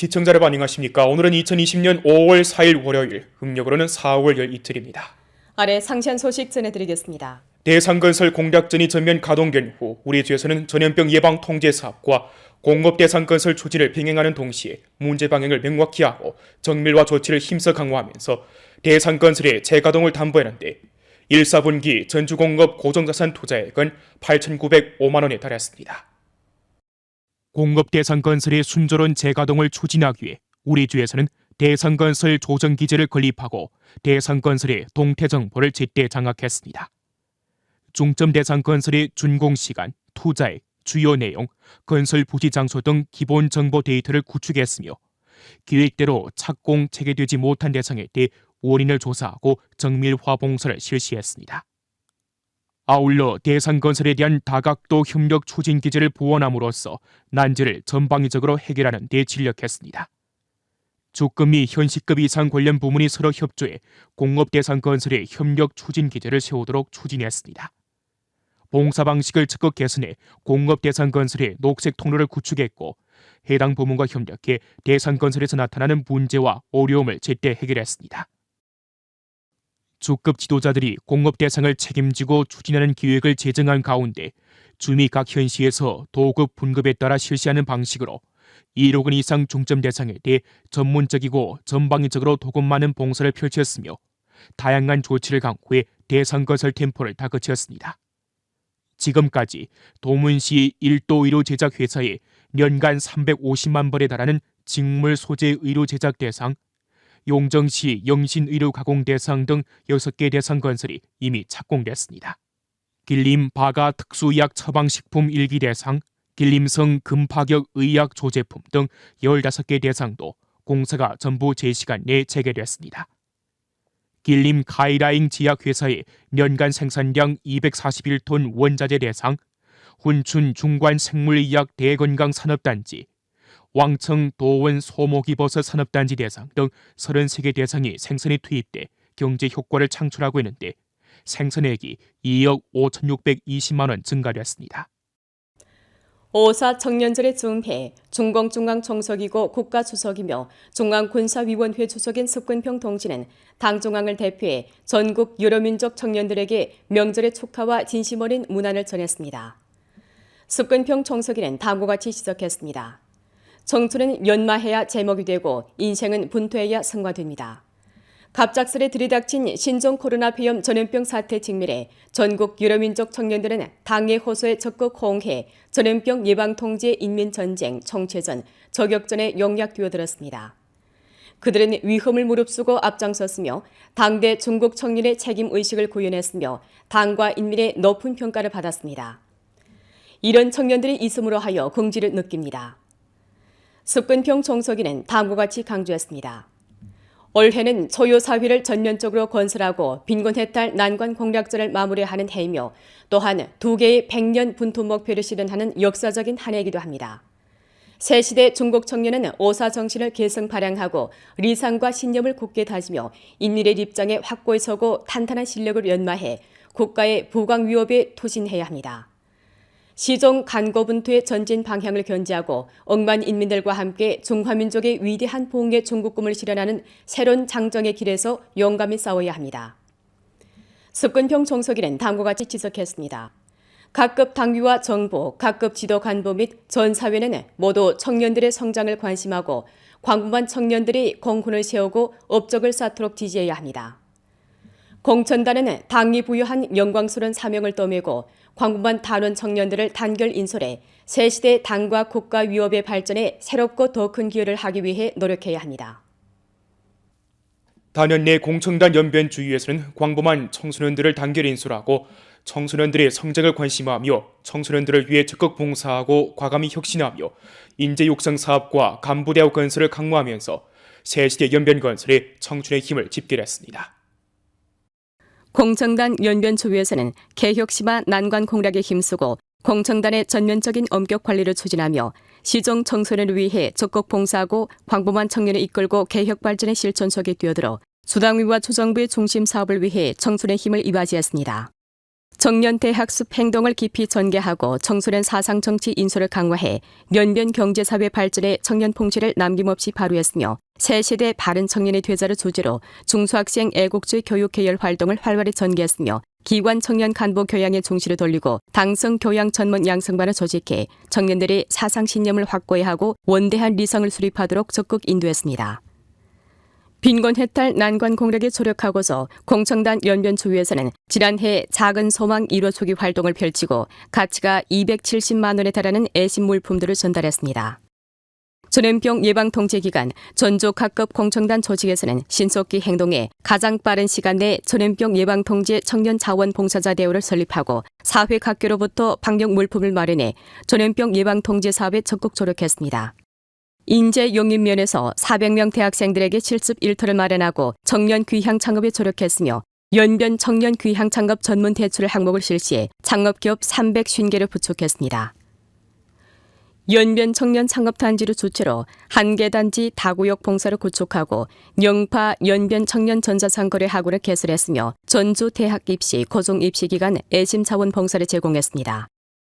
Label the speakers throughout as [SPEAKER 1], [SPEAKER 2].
[SPEAKER 1] 시청자 여러분 안녕하십니까? 오늘은 2020년 5월 4일 월요일, 음력으로는 4월 열 이틀입니다.
[SPEAKER 2] 아래 상세한 소식 전해드리겠습니다.
[SPEAKER 1] 대상건설 공작전이 전면 가동된 후 우리 주에서는 전염병 예방 통제 사업과 공업 대상 건설 추진을 병행하는 동시에 문제 방향을 명확히 하고 정밀화 조치를 힘써 강화하면서 대상 건설의 재가동을 담보하는데 1, 4분기 전주공업 고정자산 투자액은 8,905만 원에 달했습니다. 공업 대상 건설의 순조로운 재가동을 추진하기 위해 우리 주에서는 대상 건설 조정 기제를 건립하고 대상 건설의 동태 정보를 제때 장악했습니다. 중점 대상 건설의 준공 시간, 투자액, 주요 내용, 건설 부지 장소 등 기본 정보 데이터를 구축했으며 계획대로 착공 체계되지 못한 대상에 대해 원인을 조사하고 정밀 화 봉사를 실시했습니다. 아울러 대상 건설에 대한 다각도 협력 추진 기제를 보완함으로써 난제를 전방위적으로 해결하는 데 진력했습니다. 및 현시급 이상 관련 부문이 서로 협조해 공업 대상 건설의 협력 추진 기제를 세우도록 추진했습니다. 봉사 방식을 적극 개선해 공업 대상 건설의 녹색 통로를 구축했고 해당 부문과 협력해 대상 건설에서 나타나는 문제와 어려움을 제때 해결했습니다. 주급 지도자들이 공업 대상을 책임지고 추진하는 기획을 제정한 가운데 주미 각 현시에서 도급 분급에 따라 실시하는 방식으로 1억 원 이상 중점 대상에 대해 전문적이고 전방위적으로 도급 많은 봉사를 펼쳤으며 다양한 조치를 강구해 대상 건설 템포를 다그쳤습니다. 지금까지 도문시 1도 의료 제작 회사에 연간 350만 벌에 달하는 직물 소재 의료 제작 대상, 용정시 영신 의료 가공 대상 등 6개 대상 건설이 이미 착공됐습니다. 길림 바가 특수의학 처방식품 일기 대상, 길림성 금파격 의약 조제품 등 15개 대상도 공사가 전부 제시간 내에 재개됐습니다. 길림 가이라잉 지약회사의 년간 생산량 241톤 원자재 대상, 훈춘 중관 생물의학 대건강 산업단지, 왕청 도원 소모기 버섯 산업단지 대상 등 33개 대상이 생산에 투입돼 경제 효과를 창출하고 있는데 생산액이 2억 5,620만 원 증가됐습니다.
[SPEAKER 2] 오사 청년절의 중해 중공중앙 정석이고 국가주석이며 중앙군사위원회 주석인 석근평 동지는 당중앙을 대표해 전국 유럽민족 청년들에게 명절의 축하와 진심 어린 문안을 전했습니다. 석근평 정석이는 다음과 같이 시작했습니다. 청춘은 연마해야 제목이 되고 인생은 분투해야 성과됩니다. 갑작스레 들이닥친 신종 코로나 비염 전염병 사태 직면에 전국 유럽민족 청년들은 당의 호소에 적극 호응해 전염병 예방 통제 인민 전쟁 청체전 저격전에 용약 뛰어들었습니다. 그들은 위험을 무릅쓰고 앞장섰으며 당대 중국 청년의 책임 의식을 구현했으며 당과 인민의 높은 평가를 받았습니다. 이런 청년들이 있음으로 하여 긍지를 느낍니다. 습근평 정석이는 다음과 같이 강조했습니다. 올해는 초유 사회를 전면적으로 건설하고 빈곤 해탈 난관 공략전을 마무리하는 해이며 또한 두 개의 백년 분투 목표를 실현하는 역사적인 한 해이기도 합니다. 새 시대 중국 청년은 오사 정신을 계승 발양하고 리상과 신념을 굳게 다지며 인민의 입장에 확고히 서고 탄탄한 실력을 연마해 국가의 부강 위협에 투신해야 합니다. 시종 간거분투의 전진 방향을 견지하고 억만 인민들과 함께 중화민족의 위대한 봉의 중국 꿈을 실현하는 새로운 장정의 길에서 용감히 싸워야 합니다. 석근평 정석이는 다음과 같이 지적했습니다. 각급 당위와 정부, 각급 지도 간부 및 전 사회는 모두 청년들의 성장을 관심하고 광범한 청년들이 공훈을 세우고 업적을 쌓도록 지지해야 합니다. 공천단은 당이 부여한 영광스러운 사명을 떠매고 광범한 단원 청년들을 단결 인솔해 새 시대 당과 국가 위협의 발전에 새롭고 더 큰 기여를 하기 위해 노력해야 합니다.
[SPEAKER 1] 단연 내 공청단 연변 주위에서는 광범한 청소년들을 단결 인솔하고 청소년들의 성장을 관심하며 청소년들을 위해 적극 봉사하고 과감히 혁신하며 인재 육성 사업과 간부대학 건설을 강화하면서 새시대 연변 건설에 청춘의 힘을 집결했습니다.
[SPEAKER 2] 공청단 연변 초위에서는 개혁 심화 난관 공략에 힘쓰고 공청단의 전면적인 엄격 관리를 추진하며 시종 청소년을 위해 적극 봉사하고 광범한 청년을 이끌고 개혁 발전의 실천 속에 뛰어들어 수당위와 초정부의 중심 사업을 위해 청춘의 힘을 이바지했습니다. 청년 대 학습 행동을 깊이 전개하고 청소년 사상 정치 인솔을 강화해 연변 경제 사회 발전에 청년 봉지를 남김없이 발휘했으며 새 세대 바른 청년의 되자를 주제로 중소학생 애국주의 교육 계열 활동을 활발히 전개했으며 기관 청년 간부 교양에 중시를 돌리고 당성 교양 전문 양성반을 조직해 청년들이 사상 신념을 확고히 하고 원대한 리성을 수립하도록 적극 인도했습니다. 빈곤 해탈 난관 공략에 조력하고서 공청단 연변 주위에서는 지난해 작은 소망 1호 초기 활동을 펼치고 가치가 270만 원에 달하는 애심 물품들을 전달했습니다. 전염병 예방 통제 기간 전조 각급 공청단 조직에서는 신속히 행동해 가장 빠른 시간 내 전염병 예방 통제 청년 자원 봉사자 대우를 설립하고 사회 각계로부터 방역 물품을 마련해 전염병 예방 통제 사업에 적극 조력했습니다. 인재 용인 면에서 400명 대학생들에게 실습 일터를 마련하고 청년 귀향 창업에 조력했으며 연변 청년 귀향 창업 전문 대출 항목을 실시해 창업기업 350개를 구축했습니다. 연변 청년 창업단지를 주체로 한계단지 다구역 봉사를 구축하고 영파 연변 청년 전자상거래 학원을 개설했으며 전주 대학 입시, 고종 입시 기간 애심 자원 봉사를 제공했습니다.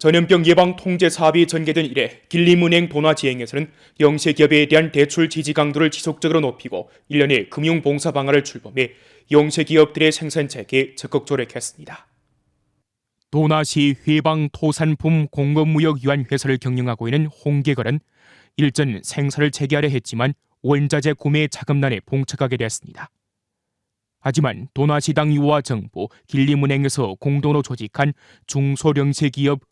[SPEAKER 1] 전염병 예방 통제 사업이 전개된 이래 길림은행 돈화 지행에서는 영세 기업에 대한 대출 지지 강도를 지속적으로 높이고 1년에 금융 봉사 방안을 출범해 영세 기업들의 생산 체계에 적극 조력했습니다. 도나시 회방 토산품 공급무역위원 회사를 경영하고 있는 홍계걸은 일전 생산을 재개하려 했지만 원자재 구매 자금난에 봉착하게 됐습니다. 하지만 도나시당 유와 정부, 길림은행에서 공동으로 조직한 중소령세기업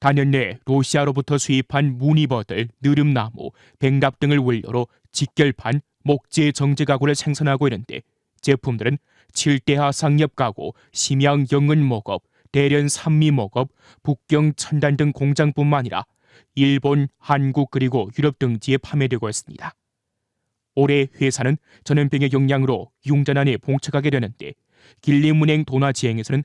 [SPEAKER 1] 단연 내 로시아로부터 수입한 무늬버들, 느릅나무, 백납 등을 원료로 직결판, 목재 정제 가구를 생산하고 있는데 제품들은 칠대하 상엽 가구, 심양 영은 목업, 대련 산미 목업, 북경 천단 등 공장뿐만 아니라 일본, 한국 그리고 유럽 등지에 판매되고 있습니다. 올해 회사는 전염병의 영향으로 융자난에 봉착하게 되는데 길림은행 도나 지행에서는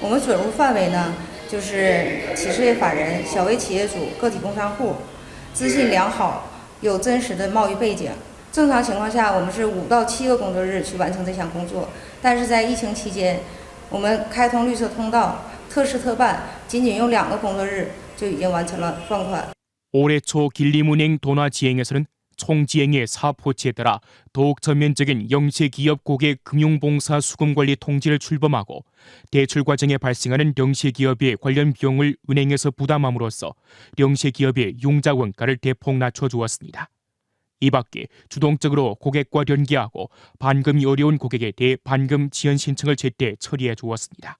[SPEAKER 3] 我们准入范围呢，就是企事业法人、小微企业主、个体工商户，资信良好，有真实的贸易背景。正常情况下，我们是五到七个工作日去完成这项工作，但是在疫情期间，我们开通绿色通道，特事特办，仅仅用两个工作日就已经完成了放款。
[SPEAKER 1] 올해 초 길림은행 도나지행에서는 총지행의 사업 호치에 따라 더욱 전면적인 영세기업 고객 금융봉사 수금관리 통지를 출범하고 대출 과정에 발생하는 영세기업의 관련 비용을 은행에서 부담함으로써 영세기업의 융자 원가를 대폭 낮춰주었습니다. 이 밖에 주동적으로 고객과 연계하고 반금이 어려운 고객에 대해 반금 지연 신청을 제때 처리해 주었습니다.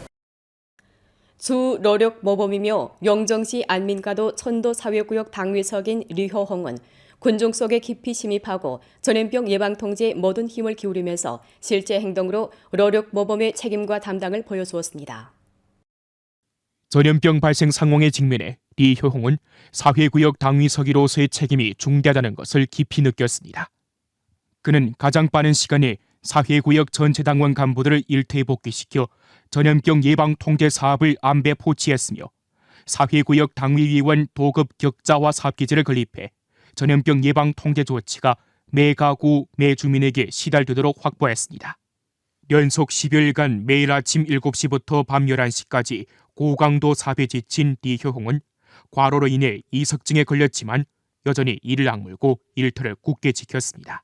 [SPEAKER 2] 주 러력 모범이며 영정시 안민가도 천도 사회구역 당위석인 류효홍은 군중 속에 깊이 침입하고 전염병 예방 통제에 모든 힘을 기울이면서 실제 행동으로 러력 모범의 책임과 담당을 보여주었습니다.
[SPEAKER 1] 전염병 발생 상황에 직면해 리효홍은 사회구역 당위서기로서의 책임이 중대하다는 것을 깊이 느꼈습니다. 그는 가장 빠른 시간에 사회구역 전체 당원 간부들을 일터에 복귀시켜 전염병 예방 통제 사업을 안배 포치했으며 사회구역 당위위원 도급 격자와 사업기지를 건립해 전염병 예방 통제 조치가 매 가구 매 주민에게 시달되도록 확보했습니다. 연속 10여일간 매일 아침 7시부터 밤 11시까지 고강도 사업에 지친 리효홍은 과로로 인해 이석증에 걸렸지만 여전히 이를 악물고 일터를 굳게 지켰습니다.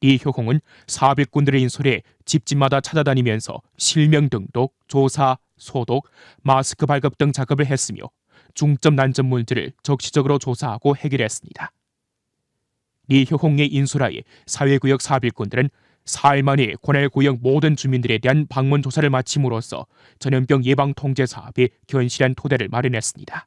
[SPEAKER 1] 이효홍은 사백군들의 인솔에 집집마다 찾아다니면서 실명 등록, 조사, 소독, 마스크 발급 등 작업을 했으며 중점 난점 문제를 적시적으로 조사하고 해결했습니다. 이효홍의 인솔하에 사회구역 사bil군들은 사흘 만에 관할구역 모든 주민들에 대한 방문 조사를 마침으로써 전염병 예방 통제 사업에 견실한 토대를 마련했습니다.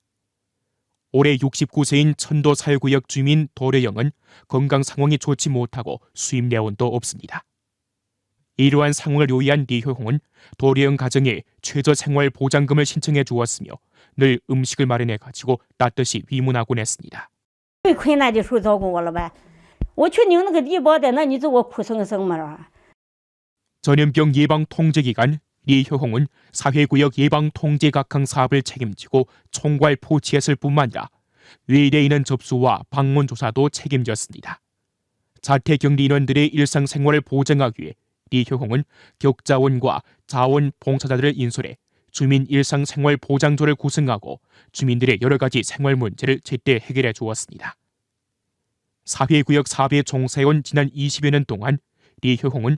[SPEAKER 1] 올해 69세인 천도 사회구역 주민 도래영은 건강 상황이 좋지 못하고 수입 내원도 없습니다. 이러한 상황을 요이한 리효홍은 도래영 가정에 최저 생활 보장금을 신청해 주었으며 늘 음식을 마련해 가지고 따뜻이 위문하곤 했습니다.
[SPEAKER 4] 最困难的时候照顾我了呗。我去拧那个低保的，那你说我苦生生嘛是吧？
[SPEAKER 1] 전염병 예방 통제 기간 리효홍은 사회구역 예방 통제 각항 사업을 책임지고 총괄 포치했을 뿐만 아니라 외래인원 접수와 방문 조사도 책임졌습니다. 자택 격리 인원들의 일상생활을 보장하기 위해 리효홍은 격자원과 자원 봉사자들을 인솔해 주민 일상생활 보장조를 구성하고 주민들의 여러 가지 생활 문제를 제때 해결해 주었습니다. 사회구역 사업에 종사해온 지난 20여 년 동안 리효홍은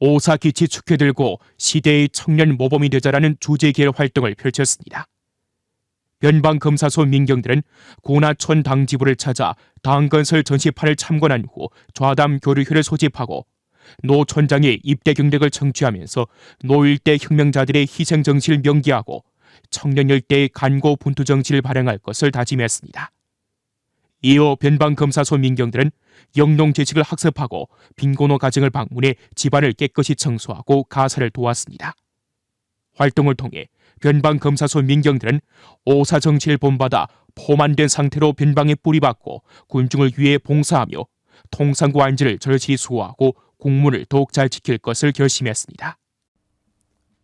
[SPEAKER 1] 오사 기치 축회 들고 시대의 청년 모범이 되자라는 주제 계열 활동을 펼쳤습니다. 변방 검사소 민경들은 고나촌 당지부를 찾아 당건설 전시판을 참관한 후 좌담 교류회를 소집하고 노촌장의 입대 경력을 청취하면서 노일대 혁명자들의 희생 정신을 명기하고 청년 열대의 간고 분투 정치를 발행할 것을 다짐했습니다. 이어 변방 검사소 민경들은 영농 재식을 학습하고 빈곤호 가정을 방문해 집안을 깨끗이 청소하고 가사를 도왔습니다. 활동을 통해 변방 검사소 민경들은 오사 정치를 본받아 포만된 상태로 변방에 뿌리박고 군중을 위해 봉사하며 통상구 안지를 절실히 수호하고 국문을 더욱 잘 지킬 것을 결심했습니다.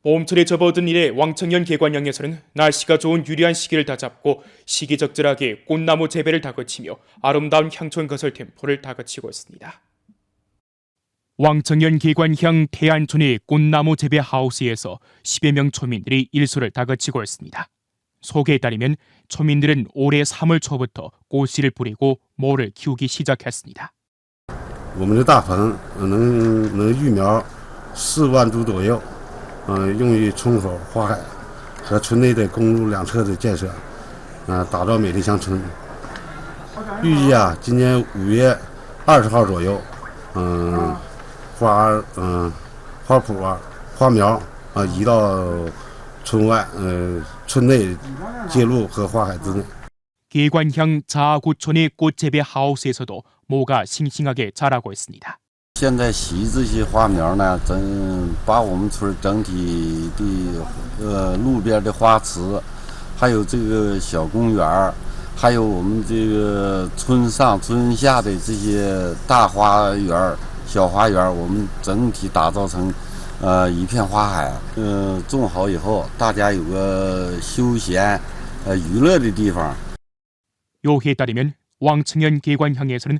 [SPEAKER 1] 봄철에 접어든 이래 왕청년 개관령에서는 날씨가 좋은 유리한 시기를 다잡고 시기적절하게 꽃나무 재배를 다그치며 아름다운 향촌 거설 템포를 다그치고 있습니다. 왕청년 개관향 태안촌의 꽃나무 재배 하우스에서 10여 명 초민들이 일소를 다그치고 있습니다. 소개에 따르면 초민들은 올해 3월 초부터 꽃씨를 뿌리고 모를 키우기 시작했습니다.
[SPEAKER 5] 我们的大棚呃能能育苗四万株左右， 嗯、用于村口花海和村内的公路两侧的建设，啊、打造美丽乡村。预计啊，今年五月二十号左右，嗯、花嗯、花圃啊、花苗 啊移到村外，呃，村内街路和花海之内。
[SPEAKER 1] 계관향 자구촌의 꽃 재배 하우스에서도 모가 싱싱하게 자라고 있습니다.
[SPEAKER 6] 现在洗这些花苗呢，整把我们村整体的呃路边的花池，还有这个小公园儿，还有我们这个村上村下的这些大花园儿、小花园儿，我们整体打造成呃一片花海。嗯、种好以后，大家有个休闲、呃娱乐的地方。
[SPEAKER 1] 요해에 따르면 왕청년 계관향에서는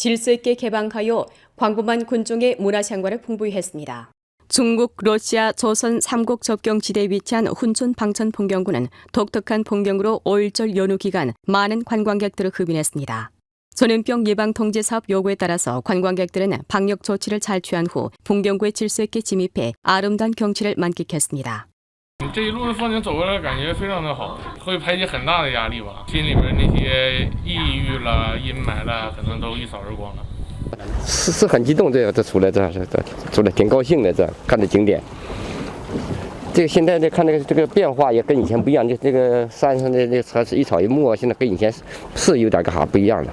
[SPEAKER 2] 질서 있게 개방하여 광범한 군중의 문화 생활을 풍부히 했습니다. 중국, 러시아, 조선 삼국 접경 지대에 위치한 훈춘 방천 풍경구는 독특한 풍경으로 5일절 연휴 기간 많은 관광객들을 흡인했습니다. 전염병 예방 통제 사업 요구에 따라서 관광객들은 방역 조치를 잘 취한 후 풍경구에 질서 있게 침입해 아름다운 경치를 만끽했습니다.
[SPEAKER 7] 这一路的风景走过来，感觉非常的好，会排解很大的压力吧。心里边那些抑郁了、阴霾了，可能都一扫而光了。
[SPEAKER 8] 是是很激动，这个这出来这这这出来挺高兴的，这看着景点。这个现在这看这个这个变化也跟以前不一样，就这个山上的那车是一草一木，现在跟以前是是有点个啥不一样的。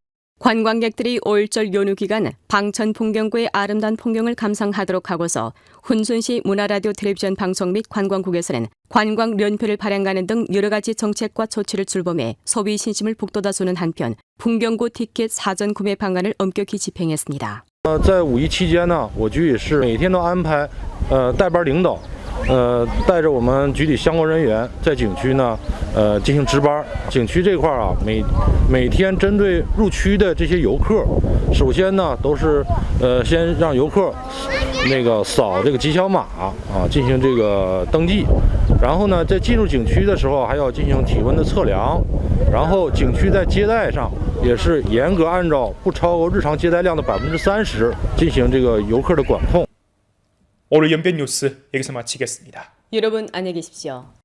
[SPEAKER 2] 관광객들이 5일절 연휴 기간 방천 풍경구의 아름다운 풍경을 감상하도록 하고서 훈순시 문화라디오 텔레비전 방송 및 관광국에서는 관광 연표를 발행하는 등 여러 가지 정책과 조치를 출범해 소비 신심을 북돋아주는 한편 풍경구 티켓 사전 구매 방안을 엄격히 집행했습니다.
[SPEAKER 9] 呃，在五一期间呢，我局也是每天都安排，呃，带班领导，呃，带着我们局里相关人员在景区呢， 呃，进行值班。景区这块儿啊，每每天针对入区的这些游客，首先呢都是呃先让游客那个扫这个吉祥码啊，进行这个登记，然后呢在进入景区的时候还要进行体温的测量，然后景区在接待上也是严格按照不超过日常接待量的百分之三十进行这个游客的管控。
[SPEAKER 1] 오늘 연변 뉴스 여기서 마치겠습니다.
[SPEAKER 2] 여러분 안녕히 계십시오.